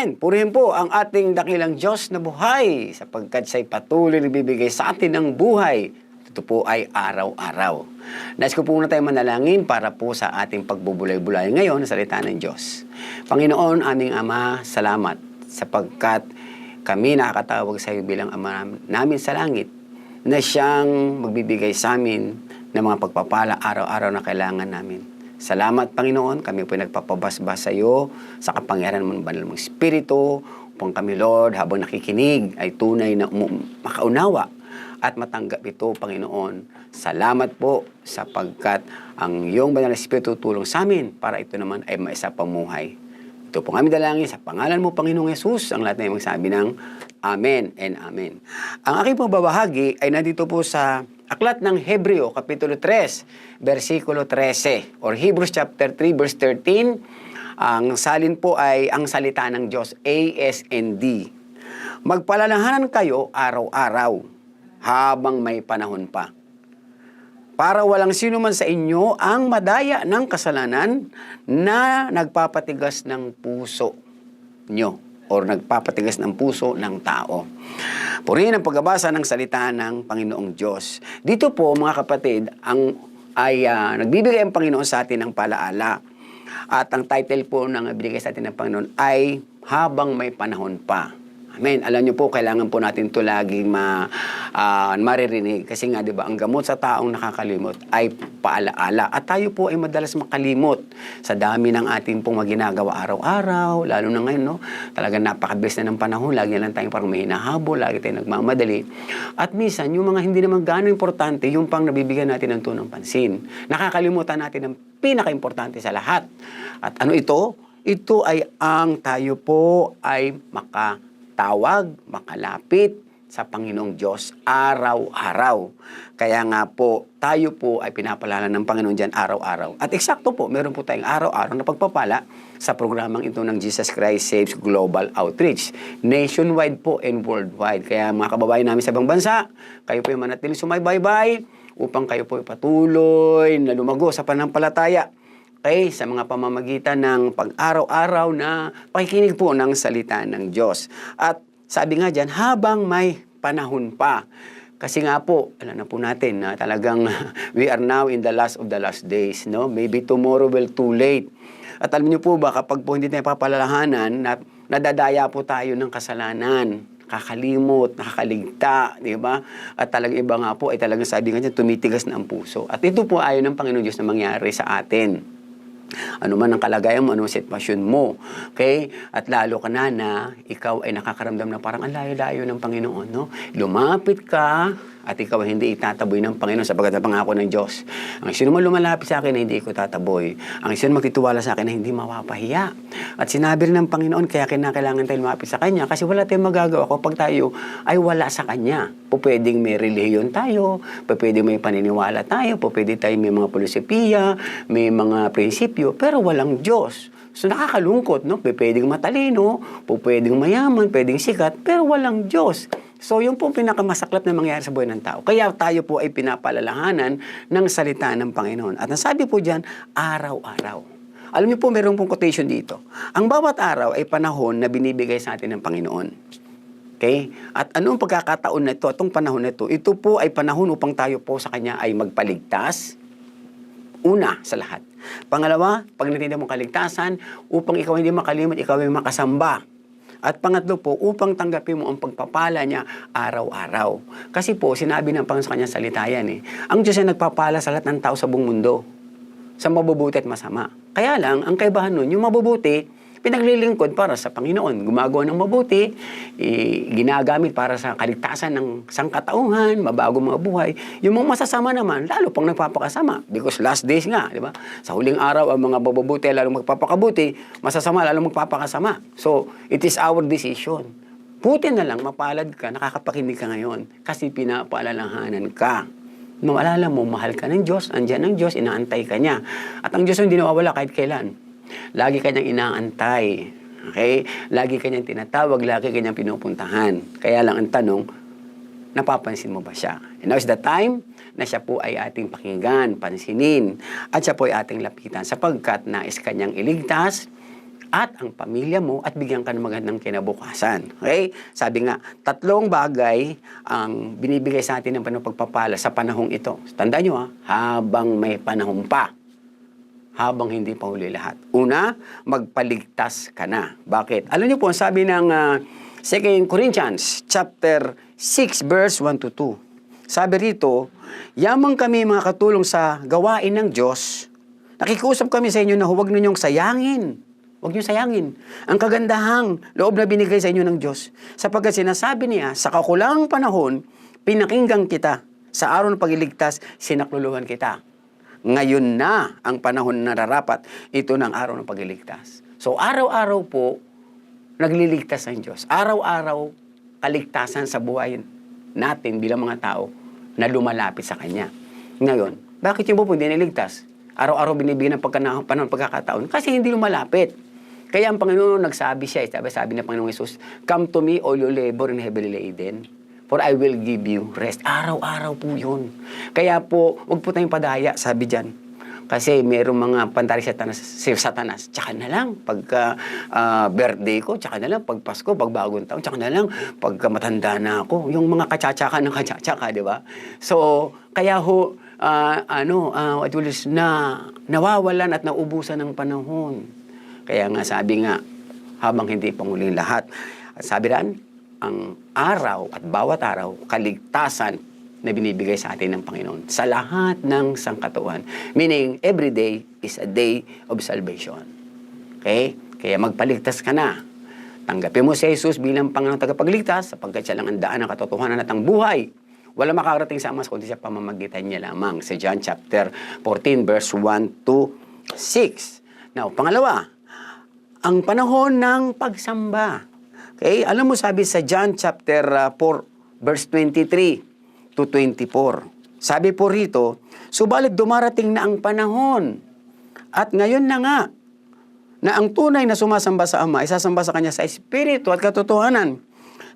Amen. Purihin po ang ating dakilang Diyos na buhay sapagkat siya'y patuloy na bibigay sa atin ng buhay. Ito po ay araw-araw. Nais ko po muna tayo manalangin para po sa ating pagbubulay-bulay ngayon sa salita ng Diyos. Panginoon, aming Ama, salamat sapagkat kami nakakatawag sa iyo bilang Ama namin sa langit na siyang magbibigay sa amin ng mga pagpapala araw-araw na kailangan namin. Salamat, Panginoon. Kami po nagpapabasbas sa iyo sa kapangyarihan ng banal mong Espiritu upang kami, Lord, habang nakikinig ay tunay na umu- makaunawa at matanggap ito, Panginoon. Salamat po sapagkat ang iyong banal na Espiritu tulong sa amin para ito naman ay maisa pamuhay. Ito po kami dalangin sa pangalan mo, Panginoong Yesus, ang lahat na magsabi ng Amen and Amen. Ang aking pong babahagi ay nandito po sa Aklat ng Hebreo, Kapitulo 3, versikulo 13, or Hebrews chapter 3, verse 13. Ang salin po ay ang salita ng Diyos, ASND. Magpalalahanan kayo araw-araw habang may panahon pa para walang sino man sa inyo ang madaya ng kasalanan na nagpapatigas ng puso nyo or nagpapatigas ng puso ng tao. Purihin ang pagbabasa ng salita ng Panginoong Diyos. Dito po mga kapatid, ang ay ah, nagbibigay ang Panginoon sa atin ng palaala. At ang title po ng binigay sa atin ng Panginoon ay Habang May Panahon Pa. Amen. Alam niyo po, kailangan po natin ito laging ma, ah, maririnig. Kasi nga, di ba, ang gamot sa taong nakakalimot ay paalaala. At tayo po ay madalas makalimot sa dami ng ating pong maginagawa araw-araw, lalo na ngayon, no? Talagang napakabilis na ng panahon. Lagi lang tayong parang may lagi tayong nagmamadali. At minsan, yung mga hindi naman gano'ng importante, yung pang nabibigyan natin ng tunong pansin. Nakakalimutan natin ang pinaka-importante sa lahat. At ano ito? Ito ay ang tayo po ay makatawag, makalapit sa Panginoong Diyos araw-araw. Kaya nga po, tayo po ay pinapalala ng Panginoon dyan araw-araw. At eksakto po, meron po tayong araw-araw na pagpapala sa programang ito ng Jesus Christ Saves Global Outreach. Nationwide po and worldwide. Kaya mga kababayan namin sa ibang bansa, kayo po yung manatiling sumaybaybay upang kayo po patuloy na lumago sa panampalataya Okay, sa mga pamamagitan ng pag-araw-araw na pakikinig po ng salita ng Diyos. At sabi nga dyan, habang may panahon pa. Kasi nga po, alam na po natin na talagang we are now in the last of the last days. No? Maybe tomorrow will too late. At alam niyo po ba, kapag po hindi tayo papalalahanan, na, nadadaya po tayo ng kasalanan kakalimot, nakakaligta, di ba? At talagang iba nga po ay talagang sabi nga dyan, tumitigas na ang puso. At ito po ayaw ng Panginoon Diyos na mangyari sa atin ano man ang kalagayan mo, ano ang sitwasyon mo. Okay? At lalo ka na na ikaw ay nakakaramdam na parang ang layo-layo ng Panginoon. No? Lumapit ka at ikaw hindi itataboy ng Panginoon sapagkat ang pangako ng Diyos. Ang sino man lumalapit sa akin na hindi ko tataboy. Ang sino magtitiwala sa akin na hindi mapapahiya. At sinabi rin ng Panginoon kaya kinakailangan tayo lumapit sa Kanya kasi wala tayong magagawa kapag tayo ay wala sa Kanya. Pwedeng may relihiyon tayo, pwedeng may paniniwala tayo, pwede tayo may mga filosofiya, may mga prinsipyo, pero walang Diyos. So nakakalungkot, no? Pwedeng matalino, pwedeng mayaman, pwedeng sikat, pero walang Diyos. So, yung po pinakamasaklap na mangyayari sa buhay ng tao. Kaya tayo po ay pinapalalahanan ng salita ng Panginoon. At ang sabi po dyan, araw-araw. Alam niyo po, meron pong quotation dito. Ang bawat araw ay panahon na binibigay sa atin ng Panginoon. Okay? At anong pagkakataon na ito, itong panahon na ito, ito po ay panahon upang tayo po sa Kanya ay magpaligtas. Una sa lahat. Pangalawa, pag natinda mo kaligtasan, upang ikaw hindi makalimot, ikaw ay makasamba. At pangatlo po, upang tanggapin mo ang pagpapala niya araw-araw. Kasi po, sinabi ng Panginoon sa kanyang salita yan eh. Ang Diyos ay nagpapala sa lahat ng tao sa buong mundo. Sa mabubuti at masama. Kaya lang, ang kaibahan nun, yung mabubuti, pinaglilingkod para sa Panginoon. Gumagawa ng mabuti, ginagamit para sa kaligtasan ng sangkatauhan, mabago mga buhay. Yung mga masasama naman, lalo pang nagpapakasama. Because last days nga, di ba? Sa huling araw, ang mga mabubuti lalo magpapakabuti, masasama lalo magpapakasama. So, it is our decision. Buti na lang, mapalad ka, nakakapakinig ka ngayon kasi pinapaalalahanan ka. Maalala mo, mahal ka ng Diyos, andyan ang Diyos, inaantay ka niya. At ang Diyos hindi nawawala kahit kailan. Lagi kanyang inaantay. Okay? Lagi kanyang tinatawag, lagi kanyang pinupuntahan. Kaya lang ang tanong, napapansin mo ba siya? And now is the time na siya po ay ating pakinggan, pansinin, at siya po ay ating lapitan sapagkat nais kanyang iligtas at ang pamilya mo at bigyan ka ng magandang kinabukasan. Okay? Sabi nga, tatlong bagay ang binibigay sa atin ng panahon pagpapala sa panahong ito. Tandaan nyo ha, habang may panahon pa habang hindi pa huli lahat. Una, magpaligtas ka na. Bakit? Alam niyo po, ang sabi ng ah, 2 Corinthians chapter 6 verse 1 to 2. Sabi rito, yamang kami mga katulong sa gawain ng Diyos. Nakikusap kami sa inyo na huwag ninyong sayangin. Huwag niyo sayangin. Ang kagandahang loob na binigay sa inyo ng Diyos. Sapagkat sinasabi niya, sa kakulangang panahon, pinakinggan kita. Sa araw ng pagliligtas, sinakluluhan kita. Ngayon na ang panahon na nararapat, ito ng araw ng pagliligtas. So araw-araw po, nagliligtas ang Diyos. Araw-araw, kaligtasan sa buhay natin bilang mga tao na lumalapit sa Kanya. Ngayon, bakit yung po hindi niligtas? Araw-araw binibigyan ng pagkana- panahon pagkakataon kasi hindi lumalapit. Kaya ang Panginoon nagsabi siya, sabi, sabi ng Panginoong Yesus, Come to me, all you labor and heavily laden, for I will give you rest. Araw-araw po yun. Kaya po, wag po tayong padaya, sabi dyan. Kasi mayroong mga pantari sa satanas, si satanas. Tsaka na lang, pagka ah, birthday ko, tsaka na lang, pag Pasko, pag bagong taon, tsaka na lang, pagka matanda na ako. Yung mga katsaka ng katsaka, di ba? So, kaya ho, ah, ano, uh, will is, na nawawalan at naubusan ng panahon. Kaya nga sabi nga, habang hindi panguling lahat, sabi ran, ang araw at bawat araw, kaligtasan na binibigay sa atin ng Panginoon sa lahat ng sangkatuan. Meaning, every day is a day of salvation. Okay? Kaya magpaligtas ka na. Tanggapin mo si Jesus bilang Panginoon tagapagligtas sapagkat siya lang ang daan ng katotohanan at ang buhay. Wala makakarating sa Ama kundi sa pamamagitan niya lamang. Sa John chapter 14 verse 1 to 6. Now, pangalawa, ang panahon ng pagsamba. Okay? Alam mo sabi sa John chapter uh, 4 verse 23 to 24. Sabi po rito, subalit dumarating na ang panahon at ngayon na nga na ang tunay na sumasamba sa Ama ay sasamba sa Kanya sa Espiritu at katotohanan.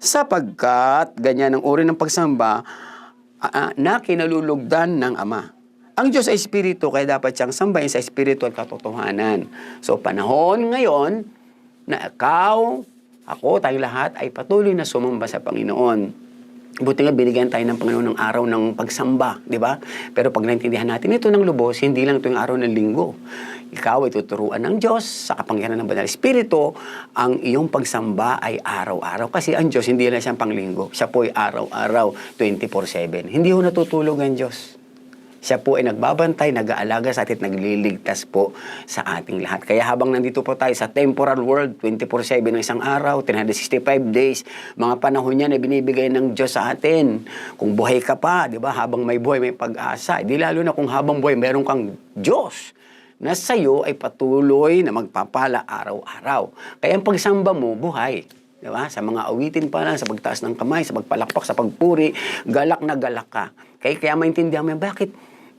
Sapagkat ganyan ang uri ng pagsamba ah, ah, na kinalulugdan ng Ama. Ang Diyos ay Espiritu, kaya dapat siyang sambahin sa Espiritu at katotohanan. So panahon ngayon na ikaw, ako, tayong lahat ay patuloy na sumamba sa Panginoon. Buti nga binigyan tayo ng Panginoon ng araw ng pagsamba, di ba? Pero pag naintindihan natin ito ng lubos, hindi lang ito yung araw ng linggo. Ikaw ay tuturuan ng Diyos sa kapangyarihan ng Banal Espiritu. Ang iyong pagsamba ay araw-araw. Kasi ang Diyos hindi lang siyang panglinggo. Siya po ay araw-araw, 24-7. Hindi ho natutulog ang Diyos. Siya po ay nagbabantay, nag-aalaga sa atin, at nagliligtas po sa ating lahat. Kaya habang nandito po tayo sa temporal world, 24-7 ng isang araw, 365 days, mga panahon yan na binibigay ng Diyos sa atin. Kung buhay ka pa, di ba, habang may buhay, may pag-asa. Di lalo na kung habang buhay, meron kang Diyos na sa iyo ay patuloy na magpapala araw-araw. Kaya ang pagsamba mo, buhay. Di ba? Sa mga awitin pa lang, sa pagtaas ng kamay, sa pagpalakpak, sa pagpuri, galak na galak ka. Kaya, kaya maintindihan mo yan, bakit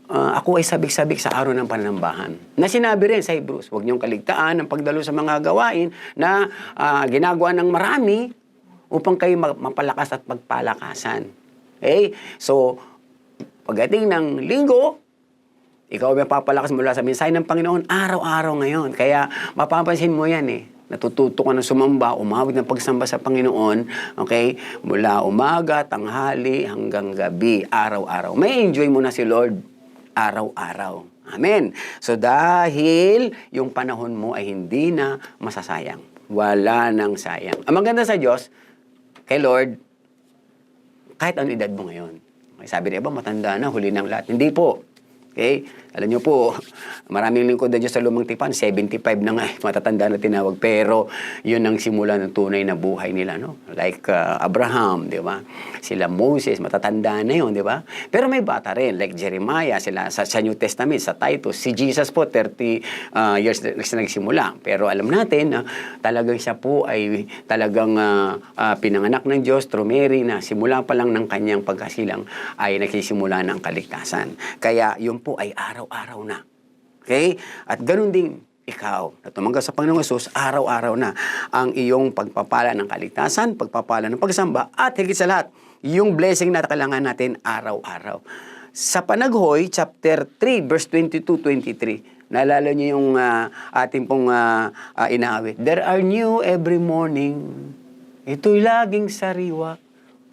Ah, ako ay sabik-sabik sa araw ng pananambahan. Na sinabi rin sa Hebrews, huwag niyong kaligtaan ang pagdalo sa mga gawain na ah, ginagawa ng marami upang kayo ma- mapalakas at magpalakasan. Okay? So, pagdating ng linggo, ikaw ay mapapalakas mula sa mensahe ng Panginoon araw-araw ngayon. Kaya mapapansin mo yan eh. Natututo ka na sumamba, umawit ng pagsamba sa Panginoon, okay? Mula umaga, tanghali, hanggang gabi, araw-araw. May enjoy mo na si Lord araw-araw. Amen. So dahil yung panahon mo ay hindi na masasayang. Wala nang sayang. Ang maganda sa Diyos, kay Lord, kahit ano edad mo ngayon. Sabi niya ba, matanda na, huli ng lahat. Hindi po. Okay? Alam niyo po, maraming lingkod na Diyos sa lumang tipan, 75 na nga, eh, matatanda na tinawag. Pero yun ang simula ng tunay na buhay nila, no? Like uh, Abraham, di ba? Sila Moses, matatanda na yun, di ba? Pero may bata rin, like Jeremiah, sila sa, sa New Testament, sa Titus. Si Jesus po, 30 uh, years na na nagsimula. Pero alam natin na talagang siya po ay talagang uh, uh, pinanganak ng Diyos through Mary na simula pa lang ng kanyang pagkasilang ay nagsisimula ng kaligtasan. Kaya yun po ay araw-araw na. Okay? At ganun din ikaw na tumanggap sa Panginoong Yesus, araw-araw na ang iyong pagpapala ng kaligtasan, pagpapala ng pagsamba, at higit sa lahat, yung blessing na kailangan natin araw-araw. Sa Panaghoy, chapter 3, verse 22-23, Naalala niyo yung ah, ating pong ah, ah, inaawit. There are new every morning. Ito'y laging sariwa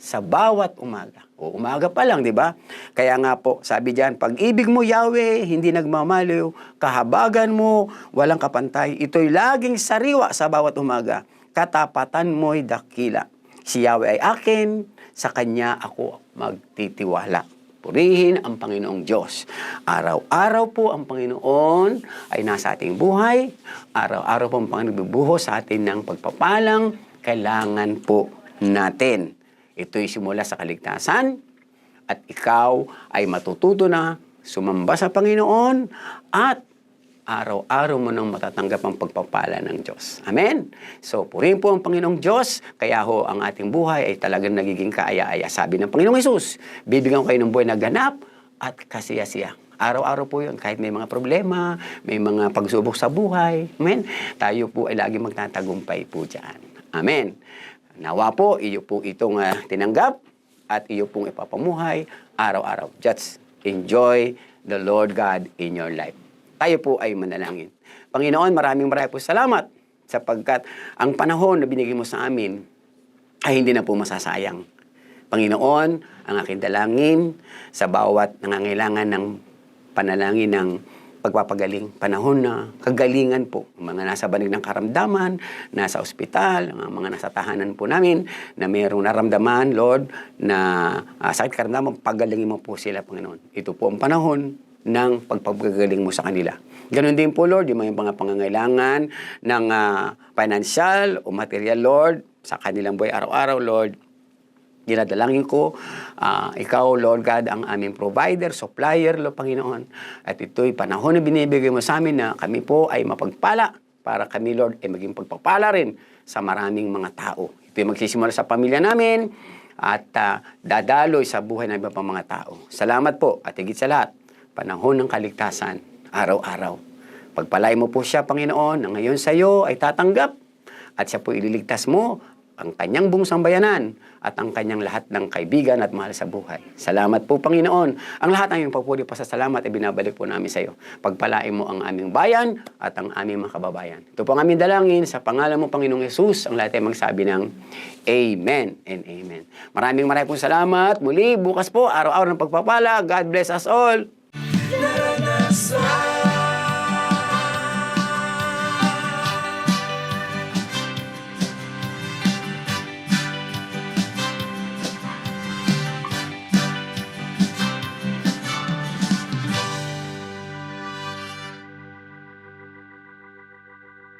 sa bawat umaga. O umaga pa lang, di ba? Kaya nga po, sabi diyan, pag-ibig mo, Yahweh, hindi nagmamaliw, kahabagan mo, walang kapantay. Ito'y laging sariwa sa bawat umaga. Katapatan mo'y dakila. Si Yahweh ay akin, sa Kanya ako magtitiwala. Purihin ang Panginoong Diyos. Araw-araw po ang Panginoon ay nasa ating buhay. Araw-araw po ang Panginoon sa atin ng pagpapalang kailangan po natin. Ito'y simula sa kaligtasan at ikaw ay matututo na sumamba sa Panginoon at araw-araw mo nang matatanggap ang pagpapala ng Diyos. Amen? So, purihin po ang Panginoong Diyos, kaya ho ang ating buhay ay talagang nagiging kaaya-aya. Sabi ng Panginoong Yesus, bibigyan ko kayo ng buhay na ganap at kasiyasiya. Araw-araw po yun, kahit may mga problema, may mga pagsubok sa buhay. Amen? Tayo po ay lagi magtatagumpay po dyan. Amen? Nawa po, iyo po itong ah, tinanggap at iyo pong ipapamuhay araw-araw. Just enjoy the Lord God in your life. Tayo po ay manalangin. Panginoon, maraming maraming po salamat sapagkat ang panahon na binigay mo sa amin ay hindi na po masasayang. Panginoon, ang aking dalangin sa bawat nangangailangan ng panalangin ng pagpapagaling. Panahon na kagalingan po. Mga nasa banig ng karamdaman, nasa ospital, mga nasa tahanan po namin na mayroong naramdaman, Lord, na ah, sakit karamdaman, pagalingin mo po sila, Panginoon. Ito po ang panahon ng pagpapagaling mo sa kanila. Ganon din po, Lord, yung mga pangangailangan ng ah, financial o material, Lord, sa kanilang buhay araw-araw, Lord, Dinadalangin ko, ah, ikaw, Lord God, ang aming provider, supplier, Lord Panginoon. At ito'y panahon na binibigay mo sa amin na kami po ay mapagpala para kami, Lord, ay maging pagpapala rin sa maraming mga tao. Ito'y magsisimula sa pamilya namin at ah, dadaloy sa buhay ng iba pang mga tao. Salamat po at higit sa lahat, panahon ng kaligtasan, araw-araw. Pagpalay mo po siya, Panginoon, na ngayon sa iyo ay tatanggap at siya po ililigtas mo ang kanyang buong sambayanan at ang kanyang lahat ng kaibigan at mahal sa buhay. Salamat po, Panginoon. Ang lahat ng iyong papuri pa sa salamat ay binabalik po namin sa iyo. Pagpalain mo ang aming bayan at ang aming mga kababayan. Ito po ang aming dalangin sa pangalan mo, Panginoong Yesus. Ang lahat ay magsabi ng Amen and Amen. Maraming maraming po salamat. Muli, bukas po, araw-araw ng pagpapala. God bless us all. Naranasan